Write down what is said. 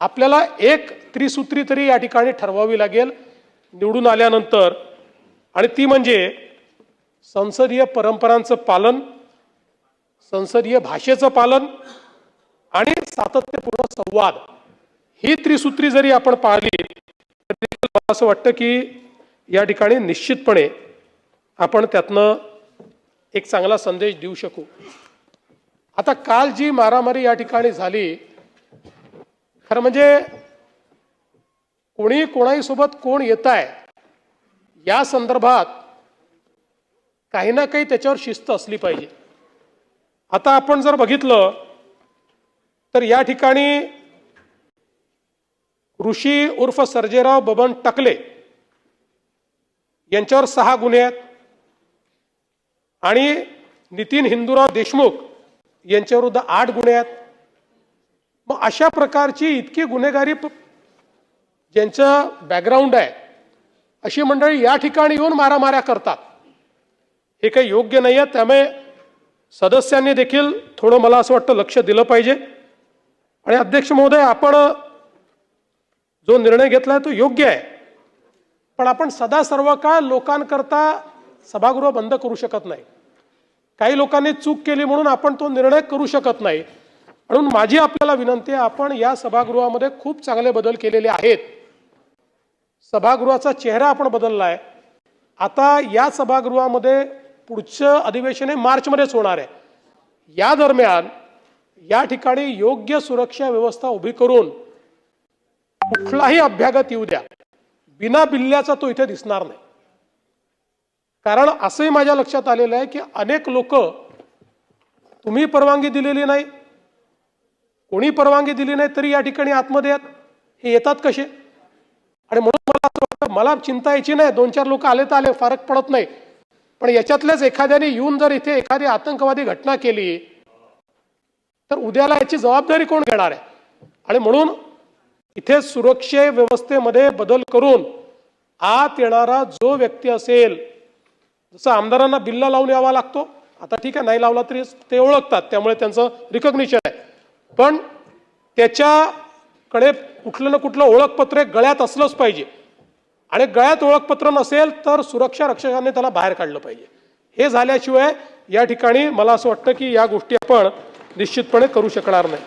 आपल्याला एक त्रिसूत्री तरी या ठिकाणी ठरवावी लागेल निवडून आल्यानंतर. आणि ती म्हणजे संसदीय परंपरांचं पालन संसदीय भाषेचं पालन आणि सातत्यपूर्ण संवाद. ही त्रिसूत्री जरी आपण पाळली तर मला असं वाटतं की या ठिकाणी निश्चितपणे आपण त्यातनं एक चांगला संदेश देऊ शकू. आता काल जी मारामारी या ठिकाणी झाली खरं म्हणजे कोणी कोणाही सोबत कोण येत आहे या संदर्भात काही ना काही त्याच्यावर शिस्त असली पाहिजे. आता आपण जर बघितलं तर या ठिकाणी ऋषी उर्फ सर्जेराव बबन टकले यांच्यावर सहा गुन्हे आहेत आणि नितीन हिंदूराव देशमुख यांच्याविरुद्ध आठ गुन्हे आहेत. मग अशा प्रकारची इतकी गुन्हेगारी ज्यांचं बॅकग्राऊंड आहे अशी मंडळी या ठिकाणी येऊन मारामाऱ्या करतात. हे काही योग्य नाही आहे त्यामुळे सदस्यांनी देखील थोडं मला असं वाटतं लक्ष दिलं पाहिजे. आणि अध्यक्ष महोदय आपण जो निर्णय घेतला आहे तो योग्य आहे. पण आपण सदा सर्व काळ लोकांकरता सभागृह बंद करू शकत नाही. काही लोकांनी चूक केली म्हणून आपण तो निर्णय करू शकत नाही. म्हणून माझी आपल्याला विनंती आहे आपण या सभागृहामध्ये खूप चांगले बदल केलेले आहेत. सभागृहाचा चेहरा आपण बदलला आहे आता या सभागृहामध्ये पुढचं अधिवेशन हे मार्चमध्येच होणार आहे. या दरम्यान या ठिकाणी योग्य सुरक्षा व्यवस्था उभी करून कुठलाही अभ्यागत येऊ द्या. बिना बिल्ल्याचा तो इथे दिसणार नाही. कारण असंही माझ्या लक्षात आलेलं आहे की अनेक लोक तुम्ही परवानगी दिलेली नाही कोणी परवानगी दिली नाही तरी या ठिकाणी आतमध्ये आहेत हे येतात कसे? आणि म्हणून मला असं वाटतं मला चिंता यायची नाही. दोन चार लोक आले तर आले फरक पडत नाही. पण याच्यातल्याच एखाद्याने येऊन जर इथे एखादी आतंकवादी घटना केली तर उद्याला याची जबाबदारी कोण घेणार आहे? आणि म्हणून इथे सुरक्षे व्यवस्थेमध्ये बदल करून आत येणारा जो व्यक्ती असेल जसं आमदारांना बिल्ला लावून यावा लागतो. आता ठीक आहे नाही लावला तरी ते ओळखतात. त्यामुळे त्यांचं रिकग्निशन आहे. पण त्याच्याकडे कुठलं ना कुठलं ओळखपत्र गळ्यात असलंच पाहिजे. आणि गळ्यात ओळखपत्र नसेल तर सुरक्षा रक्षकाने त्याला बाहेर काढलं पाहिजे. हे झाल्याशिवाय या ठिकाणी मला असं वाटतं की या गोष्टी आपण निश्चितपणे करू शकणार नाही.